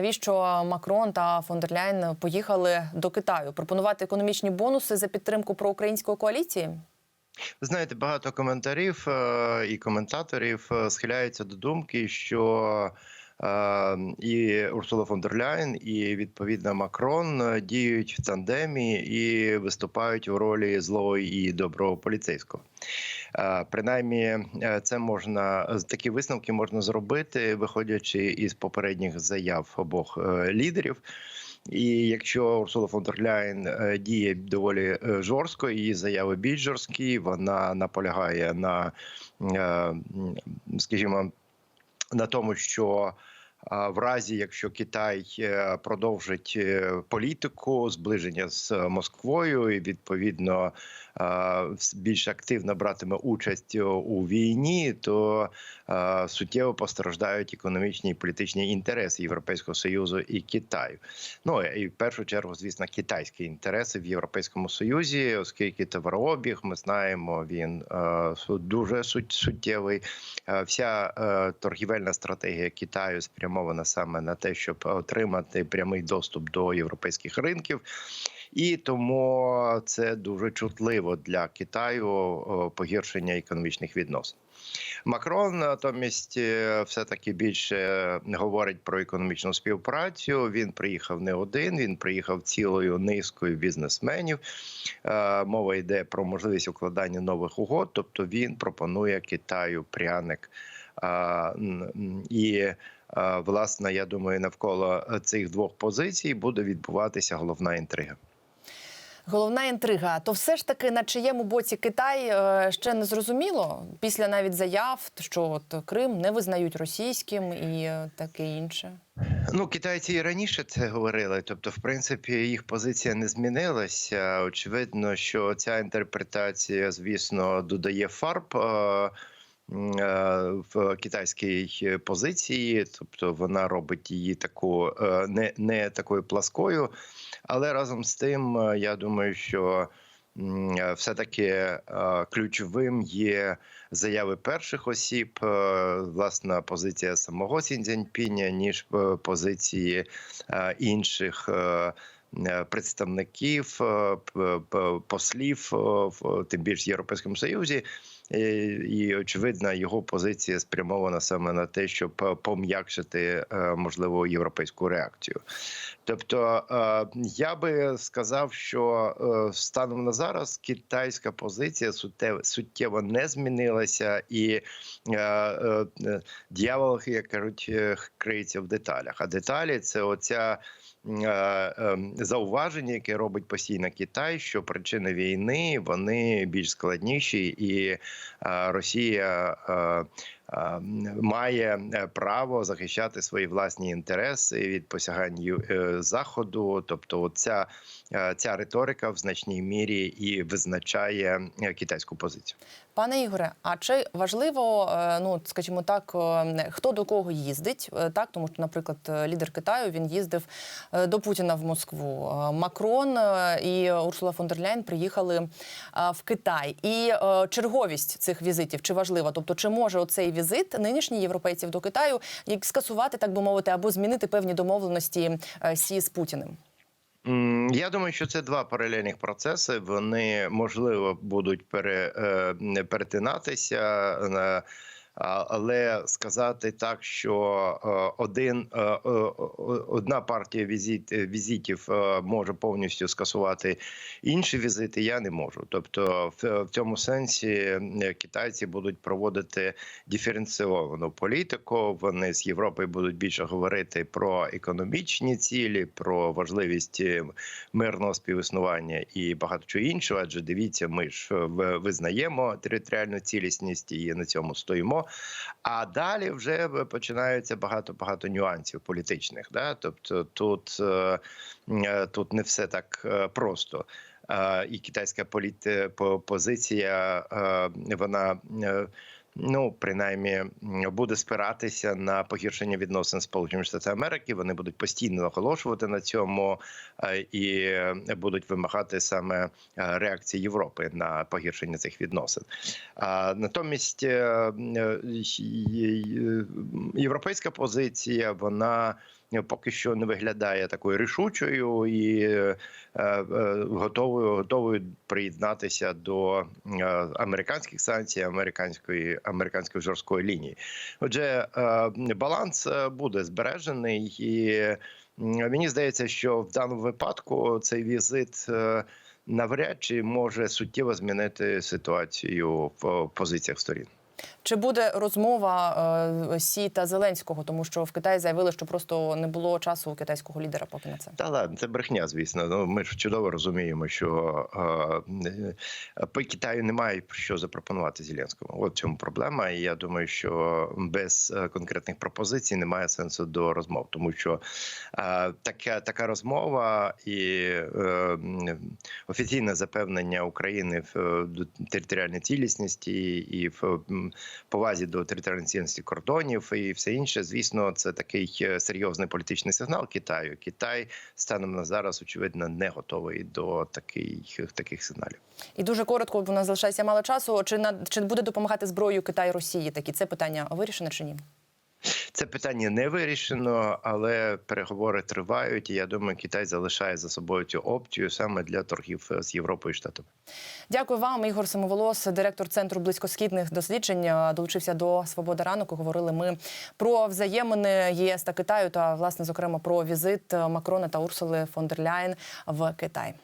навіщо Макрон та Фондерляйн поїхали до Китаю пропонувати економічні бонуси за підтримку проукраїнської коаліції? Ви знаєте, багато коментарів е, і коментаторів е, схиляються до думки, що і Урсула фон дер Ляйн, і відповідно Макрон е, діють в тандемі і виступають у ролі злого і доброго поліцейського. Е, Принаймні, е, це можна такі висновки можна зробити, виходячи із попередніх заяв обох лідерів. І якщо Урсула фон дер Ляйн діє доволі жорстко, її заяви більш жорсткі, вона наполягає на, скажімо, на тому, що в разі, якщо Китай е, продовжить е, політику зближення з Москвою і відповідно е, більш активно братиме участь е, у війні, то е, суттєво постраждають економічні і політичні інтереси Європейського союзу і Китаю. Ну і в першу чергу, звісно, китайські інтереси в Європейському Союзі, оскільки товарообіг, ми знаємо, він е, дуже суттєвий. Е, Вся е, торгівельна стратегія Китаю спрямована саме на те, щоб отримати прямий доступ до європейських ринків. І тому це дуже чутливо для Китаю погіршення економічних відносин. Макрон натомість е, все-таки більше говорить про економічну співпрацю. Він приїхав не один, він приїхав цілою низкою бізнесменів. Е, Мова йде про можливість укладання нових угод, тобто він пропонує Китаю пряник. М, І е, власне, я думаю, навколо цих двох позицій буде відбуватися головна інтрига. Головна інтрига. То все ж таки на чиєму боці Китай е, ще не зрозуміло після навіть заяв, що от Крим не визнають російським і е, таке інше. Ну, китайці і раніше це говорили. Тобто, в принципі, їх позиція не змінилася. Очевидно, що ця інтерпретація, звісно, додає фарб. Е, е, В китайській позиції, тобто вона робить її таку е, не, не такою пласкою, але разом з тим, е, я думаю, що е, все-таки е, ключовим є заяви перших осіб, е, власна позиція самого Сіньцзяньпіня, ніж е, позиції е, інших. е, е, Представників е, послів, е, в тим більш Європейському Союзі, і, і очевидно, його позиція спрямована саме на те, щоб е, пом'якшити е, можливо європейську реакцію. Тобто, е, я би сказав, що е, станом на зараз китайська позиція суттєво, не змінилася, і е, е, е, дьявол, як кажуть, е, криється в деталях. А деталі це оця. Е, е, Зауваження, яке робить постійно Китай, що причини війни вони більш складніші, і е, Росія е, має е, право захищати свої власні інтереси від посягань е, заходу. Тобто, ця, ця риторика в значній мірі і визначає е, китайську позицію. Пане Ігоре, а чи важливо, е, ну скажімо так, е, хто до кого їздить? Е, Так, тому що, наприклад, е, лідер Китаю він їздив е, до Путіна в Москву. Е, Макрон е, і Урсула фон дер Ляйн приїхали е, в Китай. І е, черговість цих візитів чи важлива? Тобто, чи може оцей візит нинішніх європейців до Китаю як скасувати, так би мовити, або змінити певні домовленості е, Сі з Путіним? Я думаю, що це два паралельних процеси. Вони можливо будуть пере, е, перетинатися. Але сказати так, що е, один е, е, одна партія візит, візитів може повністю скасувати інші візити, я не можу. Тобто, в, цьому сенсі китайці будуть проводити диференційовану політику. Вони з Європою будуть більше говорити про економічні цілі, про важливість мирного співіснування і багато чого іншого. Адже дивіться, ми ж визнаємо територіальну цілісність і на цьому стоїмо. А далі вже починається багато багато нюансів політичних. Да? Тобто тут, е, е, тут не все так е, просто. Е, І китайська політи, позиція е, вона. Ну, принаймні, буде спиратися на погіршення відносин з Сполученими Штатами Америки. Вони будуть постійно наголошувати на цьому е, і будуть вимагати саме е, реакції Європи на погіршення цих відносин. Натомість е, європейська позиція вона поки що не виглядає такою рішучою і е, е, готовою, готовою приєднатися до е, американських санкцій, американської американської жорсткої лінії. Отже, е, баланс е, буде збережений, і мені здається, що в даному випадку цей візит. е, Навряд чи може суттєво змінити ситуацію в позиціях сторін. Чи буде розмова е, Сі та Зеленського, тому що в Китаї заявили, що просто не було часу у китайського лідера поки на це. Та ладно, це брехня, звісно. Ну ми ж чудово розуміємо, що е, е, по Китаю немає що запропонувати Зеленському. От в чому проблема. І я думаю, що без е, конкретних пропозицій немає сенсу до розмов, тому що е, така, така розмова і е, офіційне запевнення України в територіальній цілісності і в повазі до територіальної цінності кордонів і все інше, звісно, це такий е, серйозний політичний сигнал Китаю. Китай станом на зараз очевидно не готовий до таких таких сигналів. І дуже коротко, бо у нас залишається мало часу. Чи на чи буде допомагати зброю Китай Росії? Такі це питання вирішено чи ні? Це питання не вирішено, але переговори тривають. І я думаю, Китай залишає за собою цю опцію саме для торгів з Європою і Штатами. Дякую вам, Ігор Самоволос, директор центру близькосхідних досліджень. е, Долучився до Свобода ранку. Говорили ми про взаємини ЄС та Китаю та власне зокрема про візит Макрона та Урсули фон дер Ляєн в Китай.